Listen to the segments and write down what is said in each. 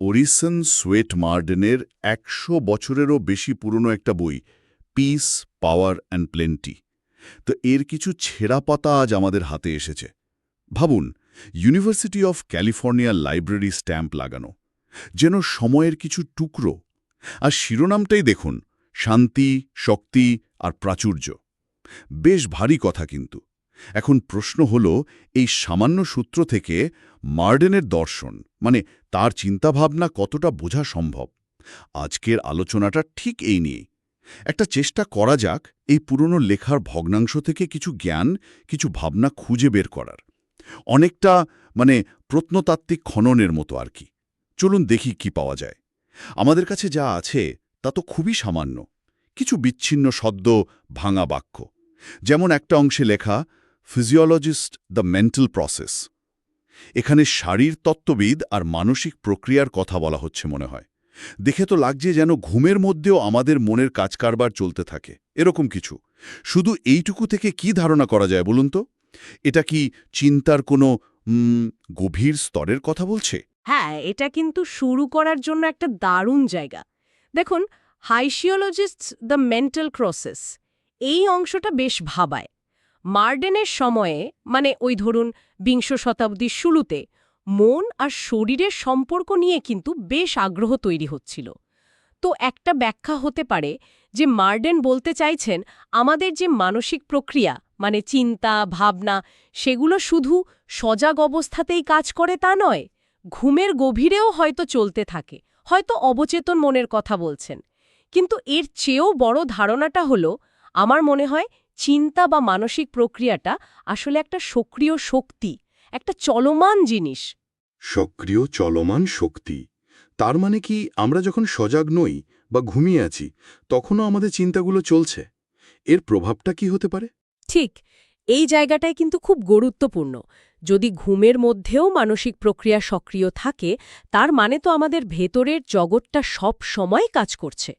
ওরিসন sweat মার্ডেনের একশো বছরেরও বেশি পুরনো একটা বই পিস পাওয়ার অ্যান্ড প্লেন্টি তো এর কিছু ছেঁড়া পাতা আজ আমাদের হাতে এসেছে। ভাবুন ইউনিভার্সিটি অফ ক্যালিফোর্নিয়ার লাইব্রেরি স্ট্যাম্প লাগানো, যেন সময়ের কিছু টুকরো, আর শিরোনামটাই দেখুন, শান্তি, শক্তি আর প্রাচুর্য। বেশ ভারী কথা কিন্তু। এখন প্রশ্ন হল, এই সামান্য সূত্র থেকে মার্ডেনের দর্শন মানে তার চিন্তাভাবনা কতটা বোঝা সম্ভব? আজকের আলোচনাটা ঠিক এই নিয়েই একটা চেষ্টা করা যাক এই পুরনো লেখার ভগ্নাংশ থেকে কিছু জ্ঞান, কিছু ভাবনা খুঁজে বের করার। অনেকটা মানে প্রত্নতাত্ত্বিক খননের মতো আর কি। চলুন দেখি কি পাওয়া যায়। আমাদের কাছে যা আছে, তা তো খুবই সামান্য। কিছু বিচ্ছিন্ন শব্দ, ভাঙা বাক্য। যেমন একটা অংশে লেখা ফিজিওলজিস্ট দ্য মেন্টাল প্রসেস এখানে শারীর তত্ত্ববিদ আর মানসিক প্রক্রিয়ার কথা বলা হচ্ছে মনে হয়। দেখে তো লাগছে যেন ঘুমের মধ্যেও আমাদের মনের কাজকারবার চলতে থাকে। এরকম কিছু। শুধু এইটুকু থেকে কি ধারণা করা যায় বলুন তো? এটা কি চিন্তার কোনো গভীর স্তরের কথা বলছে? হ্যাঁ এটা কিন্তু শুরু করার জন্য একটা দারুণ জায়গা। দেখুন, হাইসিওলজিস্টস দ্য মেন্টাল ক্রসেস এই অংশটা বেশ ভাবায়। মার্ডেনের সময়ে মানে ওই ধরুন বিংশ শতাব্দীর শুরুতে, মন আর শরীরের সম্পর্ক নিয়ে কিন্তু বেশ আগ্রহ তৈরি হচ্ছিল। তো একটা ব্যাখ্যা হতে পারে যে মার্ডেন বলতে চাইছেন, আমাদের যে মানসিক প্রক্রিয়া মানে চিন্তা, ভাবনা, সেগুলো শুধু সজাগ অবস্থাতেই কাজ করে তা নয়, ঘুমের গভীরেও হয়তো চলতে থাকে, হয়তো অবচেতন মনের কথা বলছেন। কিন্তু এর চেয়েও বড় ধারণাটা হলো, আমার মনে হয় চিন্তা বা মানসিক প্রক্রিয়াটা আসলে একটা সক্রিয় শক্তি একটা চলমান জিনিস। সক্রিয় চলমান শক্তি। তার মানে কি আমরা যখন সজাগ নই বা ঘুমিয়ে আছি তখনও আমাদের চিন্তাগুলো চলছে। এর প্রভাবটা কি হতে পারে? ঠিক এই জায়গাটায় কিন্তু খুব গুরুত্বপূর্ণ। যদি ঘুমের মধ্যেও মানসিক প্রক্রিয়া সক্রিয় থাকে তার মানে তো আমাদের ভেতরের জগৎটা সব সময় কাজ করছে।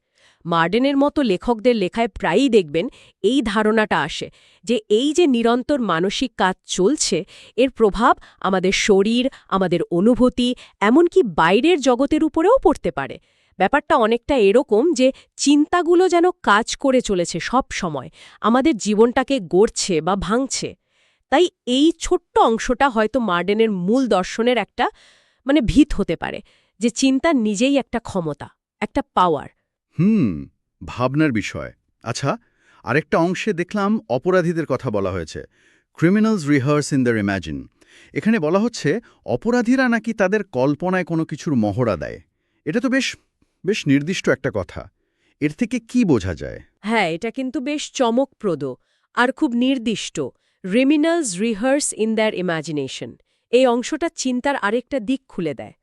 মার্ডেনের মতো লেখকদের লেখায় প্রায়ই দেখবেন এই ধারণাটা আসে যে এই যে নিরন্তর মানসিক কাজ চলছে, এর প্রভাব আমাদের শরীর, আমাদের অনুভূতি, এমনকি বাইরের জগতের উপরেও পড়তে পারে। ব্যাপারটা অনেকটা এরকম যে চিন্তাগুলো যেন কাজ করে চলেছে সব সময়, আমাদের জীবনটাকে গড়ছে বা ভাঙছে। তাই এই ছোট্ট অংশটা হয়তো মার্ডেনের মূল দর্শনের একটা মানে ভিত হতে পারে যে চিন্তা নিজেই একটা ক্ষমতা, একটা পাওয়ার হুম, ভাবনার বিষয়। আচ্ছা আরেকটা অংশে দেখলাম অপরাধীদের কথা বলা হয়েছে। Criminals rehearse in the imagine এখানে বলা হচ্ছে, অপরাধীরা নাকি তাদের কল্পনায় কোনো কিছুর মহড়া দেয়। এটা তো বেশ বেশ নির্দিষ্ট একটা কথা। এর থেকে কি বোঝা যায়? হ্যাঁ এটা কিন্তু বেশ চমকপ্রদ আর খুব নির্দিষ্ট। Criminals rehearse in their imagination এই অংশটা চিন্তার আরেকটা দিক খুলে দেয়।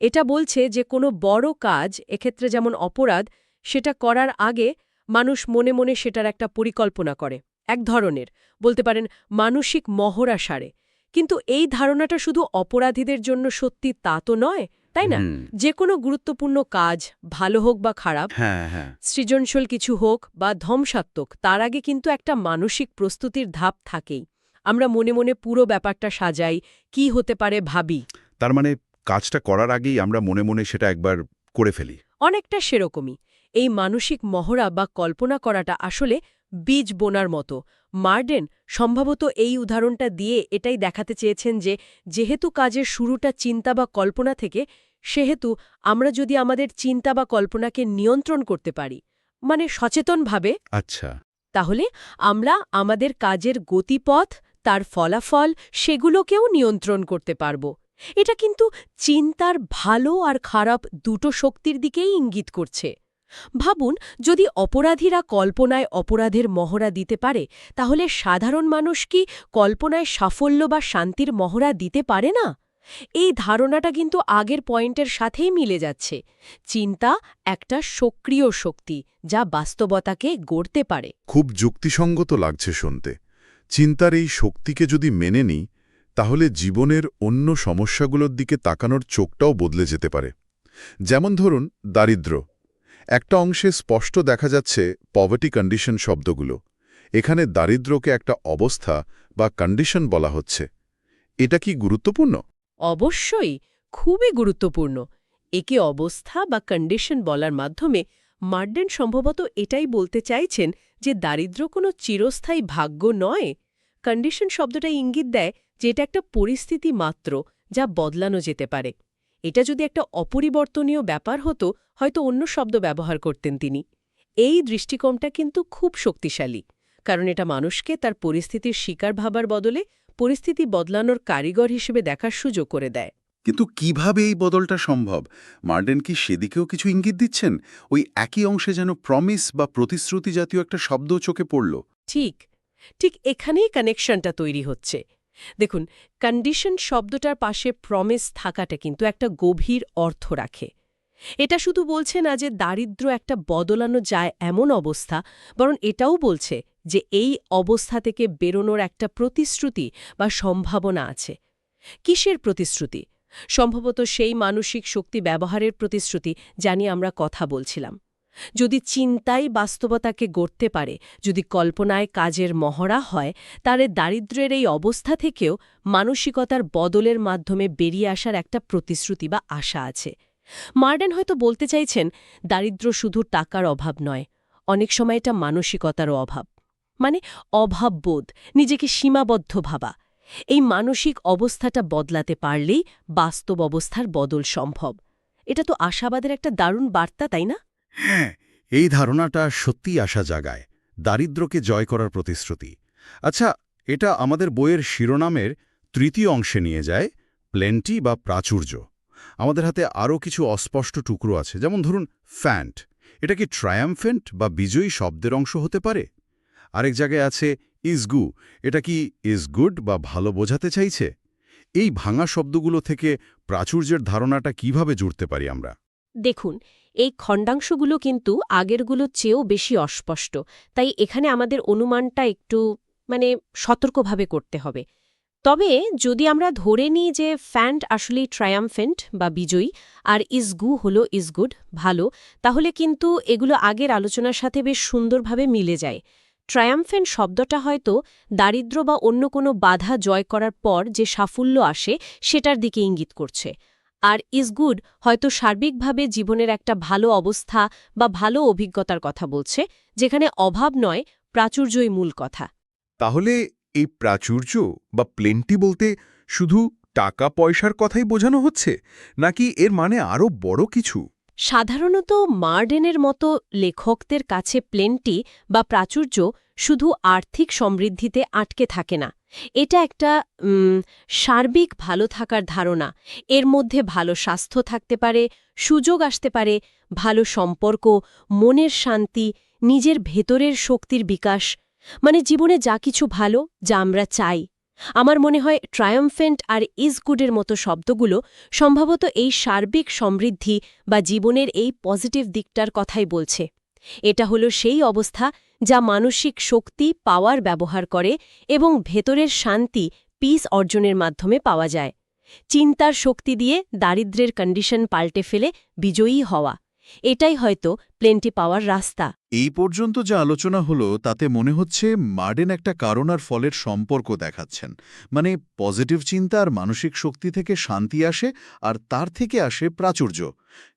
এটা বলছে যে কোনো বড় কাজ এক্ষেত্রে যেমন অপরাধ সেটা করার আগে মানুষ মনে মনে সেটার একটা পরিকল্পনা করে এক ধরনের। বলতে পারেন মানসিক মহড়া সারে। কিন্তু এই ধারণাটা শুধু অপরাধীদের জন্য সত্যি তা তো নয় তাই না? যে কোনো গুরুত্বপূর্ণ কাজ ভালো হোক বা খারাপ হ্যাঁ হ্যাঁ। সৃজনশীল কিছু হোক বা ধ্বংসাত্মক তার আগে কিন্তু একটা মানসিক প্রস্তুতির ধাপ থাকেই। আমরা মনে মনে পুরো ব্যাপারটা সাজাই কি হতে পারে ভাবি। তার মানে কাজটা করার আগেই আমরা মনে মনে সেটা একবার করে ফেলি। অনেকটা সেরকমই। এই মানসিক মহড়া বা কল্পনা করাটা আসলে বীজ বোনার মতো। মার্ডেন সম্ভবত এই উদাহরণটা দিয়ে এটাই দেখাতে চেয়েছেন যে যেহেতু কাজের শুরুটা চিন্তা বা কল্পনা থেকে সেহেতু আমরা যদি আমাদের চিন্তা বা কল্পনাকে নিয়ন্ত্রণ করতে পারি। মানে সচেতনভাবে। আচ্ছা। তাহলে আমরা আমাদের কাজের গতিপথ তার ফলাফল সেগুলোকেও নিয়ন্ত্রণ করতে পারব। এটা কিন্তু চিন্তার ভালো আর খারাপ দুটো শক্তির দিকেই ইঙ্গিত করছে। ভাবুন, যদি অপরাধীরা কল্পনায় অপরাধের মহড়া দিতে পারে, তাহলে সাধারণ মানুষ কি কল্পনায় সাফল্য বা শান্তির মহড়া দিতে পারে না? এই ধারণাটা কিন্তু আগের পয়েন্টের সাথেই মিলে যাচ্ছে। চিন্তা একটা সক্রিয় শক্তি, যা বাস্তবতাকে গড়তে পারে। খুব যুক্তিসঙ্গত লাগছে শুনতে। চিন্তার এই শক্তিকে যদি মেনে নিই তাহলে জীবনের অন্য সমস্যাগুলোর দিকে তাকানোর চোখটাও বদলে যেতে পারে। যেমন ধরুন দারিদ্র্য একটা অংশে স্পষ্ট দেখা যাচ্ছে পভার্টি কন্ডিশন শব্দগুলো। এখানে দারিদ্র্যকে একটা অবস্থা বা কন্ডিশন বলা হচ্ছে। এটা কি গুরুত্বপূর্ণ? অবশ্যই, খুবই গুরুত্বপূর্ণ। একে অবস্থা বা কন্ডিশন বলার মাধ্যমে মার্ডেন সম্ভবত এটাই বলতে চাইছেন যে দারিদ্র্য কোনো চিরস্থায়ী ভাগ্য নয়। কন্ডিশন শব্দটা ইঙ্গিত দেয় যে এটা একটা পরিস্থিতি মাত্র যা বদলানো যেতে পারে। এটা যদি একটা অপরিবর্তনীয় ব্যাপার হতো হয়তো অন্য শব্দ ব্যবহার করতেন তিনি। এই দৃষ্টিকোণটা কিন্তু খুব শক্তিশালী কারণ এটা মানুষকে তার পরিস্থিতির শিকার ভাবার বদলে পরিস্থিতি বদলানোর কারিগর হিসেবে দেখার সুযোগ করে দেয়। কিন্তু কীভাবে এই বদলটা সম্ভব? মার্ডেন কি সেদিকেও কিছু ইঙ্গিত দিচ্ছেন? ওই একই অংশে যেন প্রমিস বা প্রতিশ্রুতি জাতীয় একটা শব্দ চোখে পড়ল। ঠিক ঠিক এখানেই কানেকশনটা তৈরি হচ্ছে। দেখুন কন্ডিশন শব্দটার পাশে প্রমিস থাকাটা কিন্তু একটা গভীর অর্থ রাখে। এটা শুধু বলছে না যে দারিদ্র্য একটা বদলানো যায় এমন অবস্থা, বরং এটাও বলছে যে এই অবস্থা থেকে বেরোনোর একটা প্রতিশ্রুতি বা সম্ভাবনা আছে। কিসের প্রতিশ্রুতি? সম্ভবত সেই মানসিক শক্তি ব্যবহারের প্রতিশ্রুতি যা নিয়ে আমরা কথা বলছিলাম। যদি চিন্তাই বাস্তবতাকে গড়তে পারে, যদি কল্পনায় কাজের মহড়া হয়, তারে দারিদ্র্যের এই অবস্থা থেকেও মানসিকতার বদলের মাধ্যমে বেরিয়ে আসার একটা প্রতিশ্রুতি বা আশা আছে। মার্ডেন হয়তো বলতে চাইছেন, দারিদ্র্য শুধু টাকার অভাব নয়, অনেক সময় এটা মানসিকতারও অভাব। মানে অভাববোধ নিজেকে সীমাবদ্ধ ভাবা। এই মানসিক অবস্থাটা বদলাতে পারলেই বাস্তব অবস্থার বদল সম্ভব। এটা তো আশাবাদের একটা দারুণ বার্তা, তাই না? হ্যাঁ এই ধারণাটা সত্যিই আশা জাগায়, দারিদ্র্যকে জয় করার প্রতিশ্রুতি। আচ্ছা এটা আমাদের বইয়ের শিরোনামের তৃতীয় অংশে নিয়ে যায়, প্লেন্টি বা প্রাচুর্য। আমাদের হাতে আরও কিছু অস্পষ্ট টুকরো আছে, যেমন ধরুন, ফ্যান্ট। এটা কি ট্রায়ামফেন্ট বা বিজয়ী শব্দের অংশ হতে পারে? আরেক জায়গায় আছে ইজগু এটা কি ইজ গুড বা ভালো বোঝাতে চাইছে? এই ভাঙা শব্দগুলো থেকে প্রাচুর্যের ধারণাটা কীভাবে জুড়তে পারি আমরা? দেখুন এই খণ্ডাংশগুলো কিন্তু আগেরগুলো চেয়েও বেশি অস্পষ্ট। তাই এখানে আমাদের অনুমানটা একটু মানে সতর্কভাবে করতে হবে। তবে যদি আমরা ধরে নিই যে ফ্যান্ট আসলেই ট্রায়ামফেন্ট বা বিজয়ী, আর ইজগু হল ইজগুড ভালো, তাহলে কিন্তু এগুলো আগের আলোচনার সাথে বেশ সুন্দরভাবে মিলে যায়। ট্রায়ামফেন্ট শব্দটা হয়তো দারিদ্র্য বা অন্য কোনো বাধা জয় করার পর যে সাফল্য আসে, সেটার দিকে ইঙ্গিত করছে। আর ইজ গুড হয়তো সার্বিকভাবে জীবনের একটা ভালো অবস্থা বা ভালো অভিজ্ঞতার কথা বলছে, যেখানে অভাব নয়, প্রাচুর্যই মূল কথা। তাহলে এই প্রাচুর্য বা প্লেনটি বলতে শুধু টাকা পয়সার কথাই বোঝানো হচ্ছে, নাকি এর মানে আরও বড় কিছু? সাধারণত মার্ডেনের মতো লেখকদের কাছে প্লেন্টি বা প্রাচুর্য শুধু আর্থিক সমৃদ্ধিতে আটকে থাকে না। এটা একটা সার্বিক ভালো থাকার ধারণা। এর মধ্যে ভালো স্বাস্থ্য থাকতে পারে, সুযোগ আসতে পারে, ভালো সম্পর্ক, মনের শান্তি, নিজের ভেতরের শক্তির বিকাশ। মানে জীবনে যা কিছু ভালো, যা আমরা চাই। আমার মনে হয় ট্রায়ামফেন্ট আর ইজ গুডের মতো শব্দগুলো সম্ভবত এই সার্বিক সমৃদ্ধি বা জীবনের এই পজিটিভ দিকটার কথাই বলছে। এটা হলো সেই অবস্থা যা মানসিক শক্তি পাওয়ার ব্যবহার করে এবং ভেতরের শান্তি পিস অর্জনের মাধ্যমে পাওয়া যায়। চিন্তার শক্তি দিয়ে দারিদ্র্যের কন্ডিশন পাল্টে ফেলে বিজয়ী হওয়া। এটাই হয়তো প্লেনটি পাওয়ার রাস্তা। এই পর্যন্ত যা আলোচনা হলো, তাতে মনে হচ্ছে মার্ডেন একটা কারণ আর ফলের সম্পর্ক দেখাচ্ছেন। মানে পজিটিভ চিন্তা আর মানসিক শক্তি থেকে শান্তি আসে আর তার থেকে আসে প্রাচুর্য।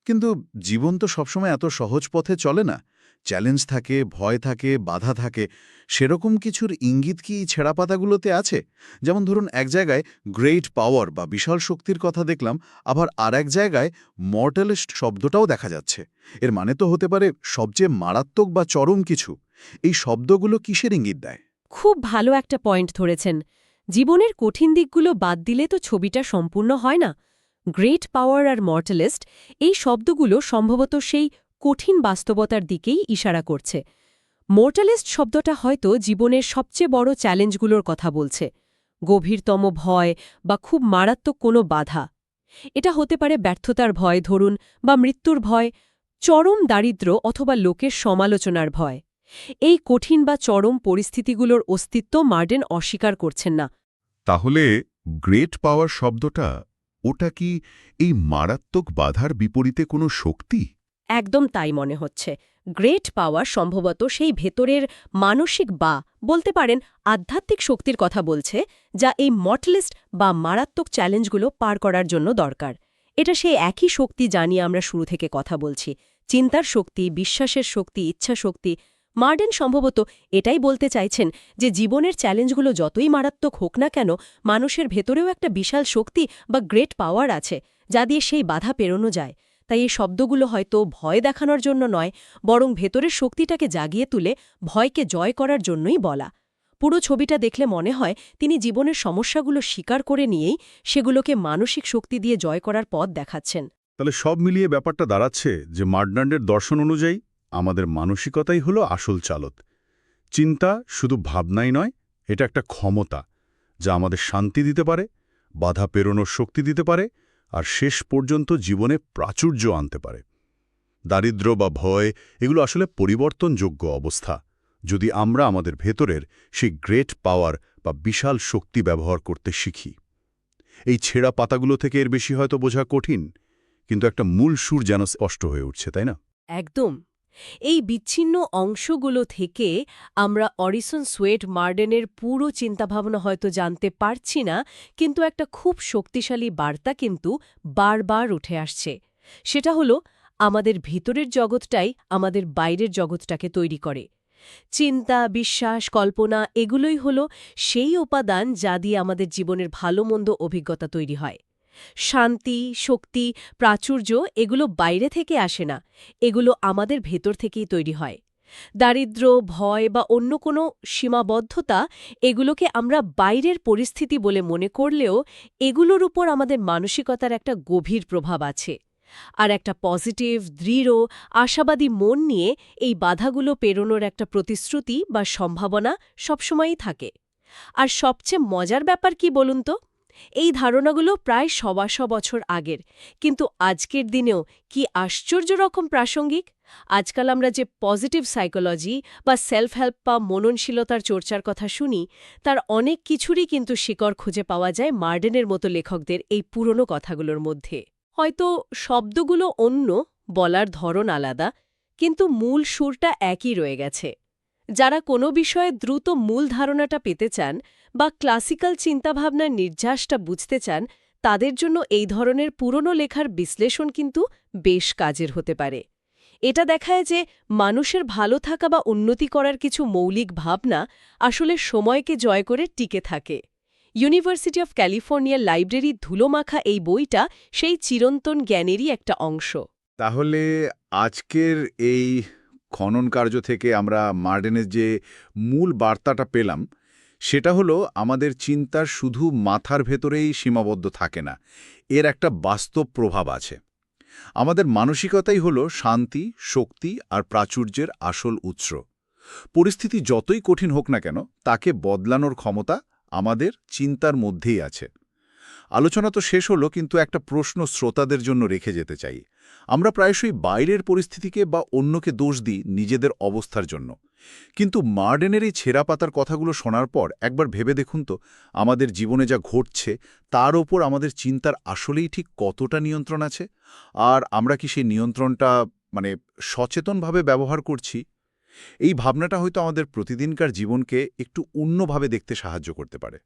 কিন্তু জীবন তো সবসময় এত সহজ পথে চলে না। চ্যালেঞ্জ থাকে, ভয় থাকে, বাধা থাকে, সেরকম কিছুর ইঙ্গিত কি ছেঁড়া পাতাগুলোতে আছে? যেমন ধরুন এক জায়গায় গ্রেট পাওয়ার বা বিশাল শক্তির কথা দেখলাম, আবার আর এক জায়গায় মর্টালিস্ট শব্দটাও দেখা যাচ্ছে। এর মানে তো হতে পারে সবচেয়ে মারাত্মক বা চরম কিছু। এই শব্দগুলো কিসের ইঙ্গিত দেয়? খুব ভালো একটা পয়েন্ট ধরেছেন। জীবনের কঠিন দিকগুলো বাদ দিলে তো ছবিটা সম্পূর্ণ হয় না। গ্রেট পাওয়ার আর মর্টালিস্ট এই শব্দগুলো সম্ভবত সেই কঠিন বাস্তবতার দিকেই ইশারা করছে। মোর্টালিস্ট শব্দটা হয়তো জীবনের সবচেয়ে বড় চ্যালেঞ্জগুলোর কথা বলছে। গভীরতম ভয় বা খুব মারাত্মক কোনো বাধা। এটা হতে পারে ব্যর্থতার ভয় ধরুন বা মৃত্যুর ভয়, চরম দারিদ্র্য অথবা লোকের সমালোচনার ভয়। এই কঠিন বা চরম পরিস্থিতিগুলোর অস্তিত্ব মার্ডেন অস্বীকার করছেন না। তাহলে গ্রেট পাওয়ার শব্দটা ওটা কি এই মারাত্মক বাধার বিপরীতে কোনো শক্তি? একদম তাই মনে হচ্ছে। গ্রেট পাওয়ার সম্ভবত সেই ভেতরের মানসিক বা, বলতে পারেন আধ্যাত্মিক শক্তির কথা বলছে, যা এই মটলিস্ট বা মারাত্মক চ্যালেঞ্জগুলো পার করার জন্য দরকার। এটা সেই একই শক্তি জানিয়ে আমরা শুরু থেকে কথা বলছি। চিন্তার শক্তি, বিশ্বাসের শক্তি, ইচ্ছা শক্তি। মার্ডেন সম্ভবত এটাই বলতে চাইছেন যে জীবনের চ্যালেঞ্জগুলো যতই মারাত্মক হোক না কেন, মানুষের ভেতরেও একটা বিশাল শক্তি বা গ্রেট পাওয়ার আছে, যা দিয়ে সেই বাধা পেরোনো যায়। তাই এই শব্দগুলো হয়তো ভয় দেখানোর জন্য নয়, বরং ভেতরের শক্তিটাকে জাগিয়ে তুলে ভয়কে জয় করার জন্যই বলা। পুরো ছবিটা দেখলে মনে হয় তিনি জীবনের সমস্যাগুলো স্বীকার করে নিয়েই সেগুলোকে মানসিক শক্তি দিয়ে জয় করার পথ দেখাচ্ছেন। তাহলে সব মিলিয়ে ব্যাপারটা দাঁড়াচ্ছে যে মার্ডনান্ডের দর্শন অনুযায়ী আমাদের মানসিকতাই হলো আসল চালত। চিন্তা শুধু ভাবনাই নয়, এটা একটা ক্ষমতা যা আমাদের শান্তি দিতে পারে, বাধা পেরোনোর শক্তি দিতে পারে আর শেষ পর্যন্ত জীবনে প্রাচুর্য আনতে পারে। দারিদ্র বা ভয়, এগুলো আসলে পরিবর্তনযোগ্য অবস্থা। যদি আমরা আমাদের ভেতরের সেই গ্রেট পাওয়ার বা বিশাল শক্তি ব্যবহার করতে শিখি। এই ছেঁড়া পাতাগুলো থেকে এর বেশি হয়তো বোঝা কঠিন, কিন্তু একটা মূল সুর যেন স্পষ্ট হয়ে উঠছে, তাই না? একদম। এই বিচ্ছিন্ন অংশগুলো থেকে আমরা অরিসন সোয়েট মার্ডেনের পুরো চিন্তাভাবনা হয়তো জানতে পারছি না, কিন্তু একটা খুব শক্তিশালী বার্তা কিন্তু বারবার উঠে আসছে। সেটা হলো, আমাদের ভিতরের জগৎটাই আমাদের বাইরের জগৎটাকে তৈরি করে। চিন্তা, বিশ্বাস, কল্পনা এগুলোই হলো সেই উপাদান যা দিয়ে আমাদের জীবনের ভালো মন্দ অভিজ্ঞতা তৈরি হয়। শান্তি, শক্তি, প্রাচুর্য এগুলো বাইরে থেকে আসে না। এগুলো আমাদের ভেতর থেকেই তৈরি হয়। দারিদ্র, ভয় বা অন্য কোনো সীমাবদ্ধতা এগুলোকে আমরা বাইরের পরিস্থিতি বলে মনে করলেও এগুলোর উপর আমাদের মানসিকতার একটা গভীর প্রভাব আছে। আর একটা পজিটিভ, দৃঢ়, আশাবাদী মন নিয়ে এই বাধাগুলো পেরোনোর একটা প্রতিশ্রুতি বা সম্ভাবনা সবসময়ই থাকে। আর সবচেয়ে মজার ব্যাপার কি বলুন তো? এই ধারণাগুলো প্রায় সবাশ বছর আগের। কিন্তু আজকের দিনেও কি আশ্চর্য রকম প্রাসঙ্গিক? আজকাল আমরা যে পজিটিভ সাইকোলজি বা সেলফ হেল্প বা মননশীলতার চর্চার কথা শুনি, তার অনেক কিছুরই কিন্তু শিকড় খুঁজে পাওয়া যায় মার্ডেনের মতো লেখকদের এই পুরনো কথাগুলোর মধ্যে। হয়তো শব্দগুলো অন্য, বলার ধরন আলাদা, কিন্তু মূল সুরটা একই রয়ে গেছে। যারা কোনো বিষয়ে দ্রুত মূল ধারণাটা পেতে চান বা ক্লাসিক্যাল চিন্তাভাবনার নির্যাসটা বুঝতে চান, তাদের জন্য এই ধরনের পুরনো লেখার বিশ্লেষণ কিন্তু বেশ কাজের হতে পারে। এটা দেখায় যে মানুষের ভালো থাকা বা উন্নতি করার কিছু মৌলিক ভাবনা আসলে সময়কে জয় করে টিকে থাকে। ইউনিভার্সিটি অফ ক্যালিফোর্নিয়ার লাইব্রেরির ধুলোমাখা এই বইটা সেই চিরন্তন জ্ঞানেরই একটা অংশ। তাহলে আজকের এই খনন কার্য থেকে আমরা মার্ডেনের যে মূল বার্তাটা পেলাম সেটা হলো আমাদের চিন্তা শুধু মাথার ভেতরেই সীমাবদ্ধ থাকে না, এর একটা বাস্তব প্রভাব আছে। আমাদের মানসিকতাই হলো শান্তি, শক্তি আর প্রাচুর্যের আসল উৎস। পরিস্থিতি যতই কঠিন হোক না কেন, তাকে বদলানোর ক্ষমতা আমাদের চিন্তার মধ্যেই আছে। আলোচনা তো শেষ হলো, কিন্তু একটা প্রশ্ন শ্রোতাদের জন্য রেখে যেতে চাই। আমরা প্রায়শই বাইরের পরিস্থিতিকে বা অন্যকে দোষ দিই নিজেদের অবস্থার জন্য। কিন্তু মার্ডেনের এই ছেঁড়া পাতার কথাগুলো শোনার পর একবার ভেবে দেখুন তো, আমাদের জীবনে যা ঘটছে, তার ওপর আমাদের চিন্তার আসলেই ঠিক কতটা নিয়ন্ত্রণ আছে? আর আমরা কি সেই নিয়ন্ত্রণটা মানে সচেতনভাবে ব্যবহার করছি? এই ভাবনাটা হয়তো আমাদের প্রতিদিনকার জীবনকে একটু অন্যভাবে দেখতে সাহায্য করতে পারে।